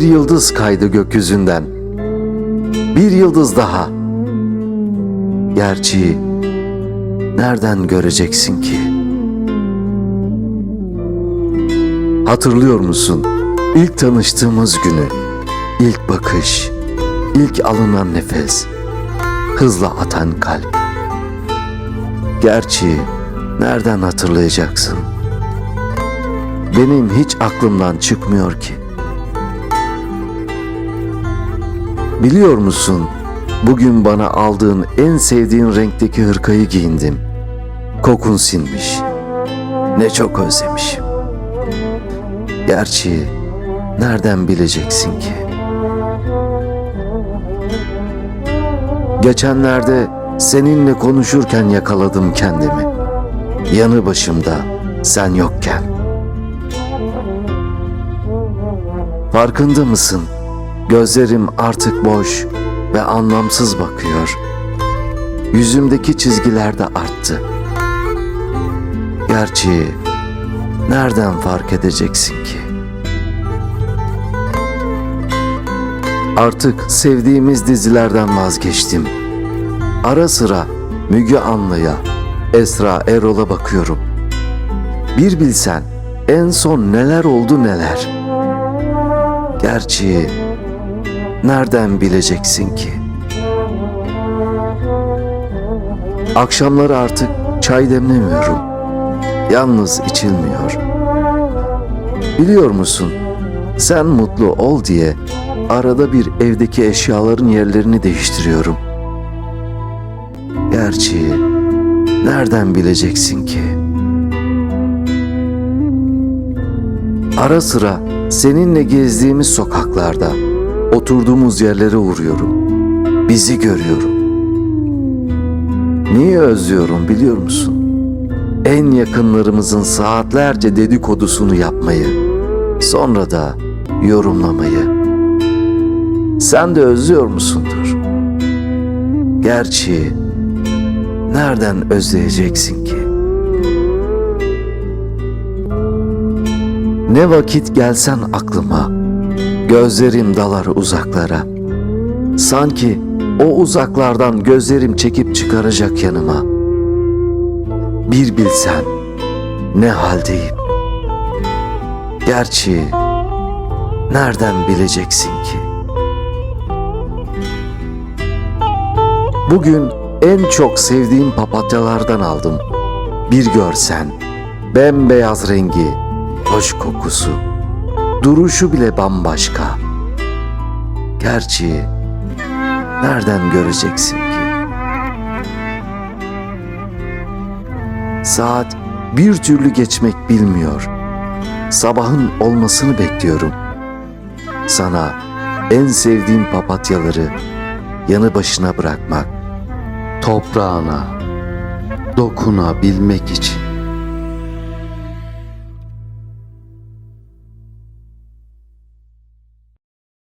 yıldız kaydı gökyüzünden. Bir yıldız daha. Gerçi nereden göreceksin ki? Hatırlıyor musun? İlk tanıştığımız günü, ilk bakış, ilk alınan nefes, hızla atan kalp. Gerçi nereden hatırlayacaksın? Benim hiç aklımdan çıkmıyor ki. Biliyor musun? Bugün bana aldığın en sevdiğin renkteki hırkayı giyindim. Kokun sinmiş. Ne çok özlemişim. Gerçi nereden bileceksin ki? Geçenlerde seninle konuşurken yakaladım kendimi. Yanı başımda sen yokken. Farkında mısın? Gözlerim artık boş ve anlamsız bakıyor. Yüzümdeki çizgiler de arttı. Gerçi nereden fark edeceksin ki? Artık sevdiğimiz dizilerden vazgeçtim. Ara sıra Müge Anlı'ya, Esra Erol'a bakıyorum. Bir bilsen en son neler oldu neler. Gerçi nereden bileceksin ki? Akşamları artık çay demlemiyorum. Yalnız içilmiyor. Biliyor musun? Sen mutlu ol diye arada bir evdeki eşyaların yerlerini değiştiriyorum. Gerçi nereden bileceksin ki? Ara sıra seninle gezdiğimiz sokaklarda oturduğumuz yerlere uğruyorum. Bizi görüyorum. Niye özlüyorum biliyor musun? En yakınlarımızın saatlerce dedikodusunu yapmayı, sonra da yorumlamayı. Sen de özlüyor musundur? Gerçi nereden özleyeceksin ki? Ne vakit gelsen aklıma, gözlerim dalar uzaklara. Sanki o uzaklardan gözlerim çekip çıkaracak yanıma. Bir bilsen ne haldeyim. Gerçi nereden bileceksin ki? Bugün en çok sevdiğim papatyalardan aldım. Bir görsen, bembeyaz rengi, hoş kokusu, duruşu bile bambaşka. Gerçi nereden göreceksin ki? Saat bir türlü geçmek bilmiyor. Sabahın olmasını bekliyorum. Sana en sevdiğim papatyaları yanı başına bırakmak, toprağına dokunabilmek için.